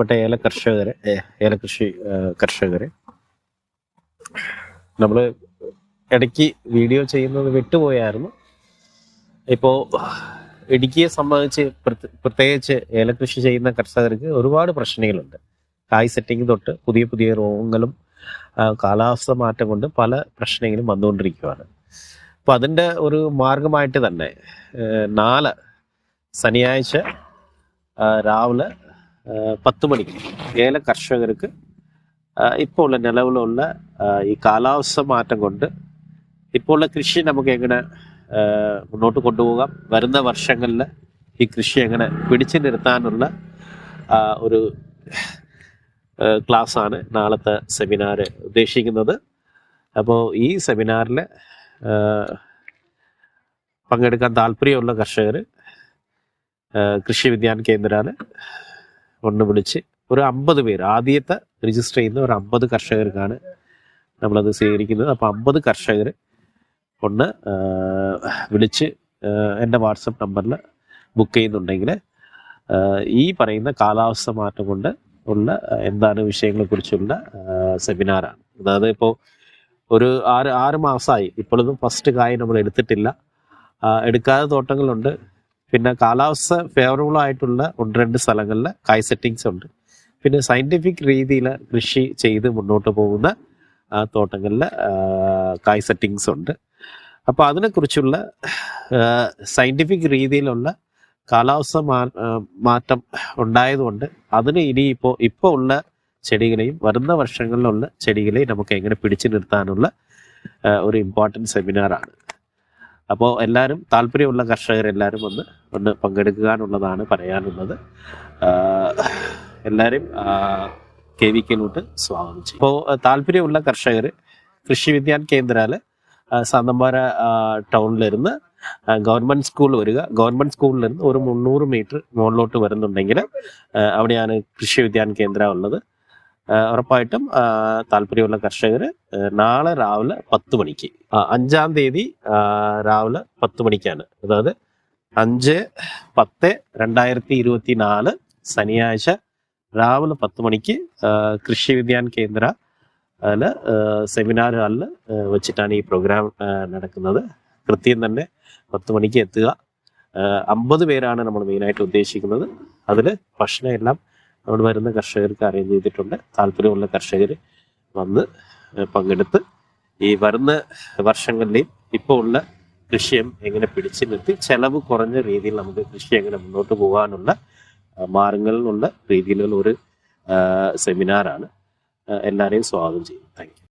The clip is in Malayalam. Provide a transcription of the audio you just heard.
പ്രിയപ്പെട്ട ഏല കർഷകരെ ഏലകൃഷി കർഷകരെ നമ്മൾ ഇടയ്ക്ക് വീഡിയോ ചെയ്യുന്നത് വിട്ടുപോയായിരുന്നു. ഇപ്പോൾ ഇടുക്കിയെ സംബന്ധിച്ച് പ്രത്യ- പ്രത്യേകിച്ച് ഏലകൃഷി ചെയ്യുന്ന കർഷകർക്ക് ഒരുപാട് പ്രശ്നങ്ങളുണ്ട്. കായ് സെറ്റിംഗ് തൊട്ട് പുതിയ പുതിയ രോഗങ്ങളും കാലാവസ്ഥ മാറ്റം കൊണ്ട് പല പ്രശ്നങ്ങളും വന്നുകൊണ്ടിരിക്കുകയാണ് അപ്പോൾ അതിന്റെ ഒരു മാർഗമായിട്ട് തന്നെ നാല് ശനിയാഴ്ച രാവിലെ പത്ത് മണിക്ക് ഏല കർഷകർക്ക് ഇപ്പോൾ ഉള്ള നിലവിലുള്ള ഈ കാലാവസ്ഥ മാറ്റം കൊണ്ട് ഇപ്പോൾ ഉള്ള കൃഷി നമുക്ക് എങ്ങനെ മുന്നോട്ട് കൊണ്ടുപോകാം? വരുന്ന വർഷങ്ങളിൽ ഈ കൃഷി എങ്ങനെ പിടിച്ചു നിർത്താനുള്ള ഒരു ക്ലാസ്സാണ് നാളത്തെ സെമിനാർ ഉദ്ദേശിക്കുന്നത്. അപ്പോൾ ഈ സെമിനാറിൽ പങ്കെടുക്കാൻ താല്പര്യമുള്ള കർഷകർ കൃഷി വിജ്ഞാൻ കേന്ദ്രാൽ ഒന്ന് വിളിച്ച് ഒരു അമ്പത് പേര്. ആദ്യത്തെ രജിസ്റ്റർ ചെയ്യുന്ന ഒരു അമ്പത് കർഷകർക്കാണ് നമ്മളത് സ്വീകരിക്കുന്നത്. അപ്പോൾ അമ്പത് കർഷകർ ഒന്ന് വിളിച്ച് എന്റെ വാട്സപ്പ് നമ്പറിൽ ബുക്ക് ചെയ്യുന്നുണ്ടെങ്കിൽ ഈ പറയുന്ന കാലാവസ്ഥ മാറ്റം കൊണ്ട് ഉള്ള എന്താണ് വിഷയങ്ങളെക്കുറിച്ചുള്ള കുറിച്ചുള്ള സെമിനാറാണ്. അതായത് ഇപ്പോൾ ഒരു ആറ് ആറ് മാസമായി ഇപ്പോഴൊന്നും ഫസ്റ്റ് കായ് നമ്മൾ എടുത്തിട്ടില്ല. എടുക്കാതെ തോട്ടങ്ങളുണ്ട്. പിന്നെ കാലാവസ്ഥ ഫേവറബിൾ ആയിട്ടുള്ള ഒന്ന് രണ്ട് സ്ഥലങ്ങളിൽ കായ് സെറ്റിങ്സ് ഉണ്ട്. പിന്നെ സയന്റിഫിക് രീതിയിൽ കൃഷി ചെയ്ത് മുന്നോട്ട് പോകുന്ന തോട്ടങ്ങളിൽ കായ് സെറ്റിങ്സ് ഉണ്ട്. അപ്പോൾ അതിനെക്കുറിച്ചുള്ള സയന്റിഫിക് രീതിയിലുള്ള കാലാവസ്ഥ മാറ്റം ഉണ്ടായതുകൊണ്ട് അതിന് ഇനിയിപ്പോൾ ഇപ്പോൾ ഉള്ള ചെടികളെയും വരുന്ന വർഷങ്ങളിലുള്ള ചെടികളെയും നമുക്ക് എങ്ങനെ പിടിച്ചു നിർത്താനുള്ള ഒരു ഇമ്പോർട്ടന്റ് സെമിനാറാണ് അപ്പോൾ എല്ലാവരും താല്പര്യമുള്ള കർഷകരെല്ലാവരും ഒന്ന് ഒന്ന് പങ്കെടുക്കുക എന്നുള്ളതാണ് പറയാനുള്ളത് എല്ലാവരും കെ വി കെയിലോട്ട് സ്വാഗതം ചെയ്യും. അപ്പോൾ താല്പര്യമുള്ള കർഷകർ കൃഷി വിജ്ഞാൻ കേന്ദ്രാൽ സാന്തമ്പാറ ടൗണിലിരുന്ന് ഗവൺമെന്റ് സ്കൂൾ വരിക. ഗവൺമെന്റ് സ്കൂളിൽ നിന്ന് ഒരു മുന്നൂറ് മീറ്റർ മുകളിലോട്ട് വരുന്നുണ്ടെങ്കിൽ അവിടെയാണ് കൃഷി വിജ്ഞാൻ കേന്ദ്ര ഉള്ളത്. ഉറപ്പായിട്ടും താല്പര്യമുള്ള കർഷകർ നാളെ രാവിലെ പത്ത് മണിക്ക് അഞ്ചാം തീയതി രാവിലെ പത്ത് മണിക്കാണ്. അതായത് അഞ്ച് പത്ത് രണ്ടായിരത്തി ഇരുപത്തി നാല് ശനിയാഴ്ച രാവിലെ പത്ത് മണിക്ക് കൃഷി വിജ്ഞാൻ കേന്ദ്ര സെമിനാർ ഹാളിൽ വെച്ചിട്ടാണ് ഈ പ്രോഗ്രാം നടക്കുന്നത്. കൃത്യം തന്നെ പത്ത് മണിക്ക് എത്തുക. അമ്പത് പേരാണ് നമ്മൾ മെയിനായിട്ട് ഉദ്ദേശിക്കുന്നത്. അതിൽ ഭക്ഷണം എല്ലാം വരുന്ന കർഷകർക്ക് അറേഞ്ച് ചെയ്തിട്ടുണ്ട്. താല്പര്യമുള്ള കർഷകർ വന്ന് പങ്കെടുത്ത് ഈ വരുന്ന വർഷങ്ങളിലെയും ഇപ്പോൾ ഉള്ള കൃഷിയും എങ്ങനെ പിടിച്ചു നിർത്തി ചെലവ് കുറഞ്ഞ രീതിയിൽ നമുക്ക് കൃഷി എങ്ങനെ മുന്നോട്ട് പോകാനുള്ള മാർഗങ്ങളിലുള്ള രീതിയിലുള്ള ഒരു സെമിനാറാണ് എല്ലാവരെയും സ്വാഗതം ചെയ്യും താങ്ക് യു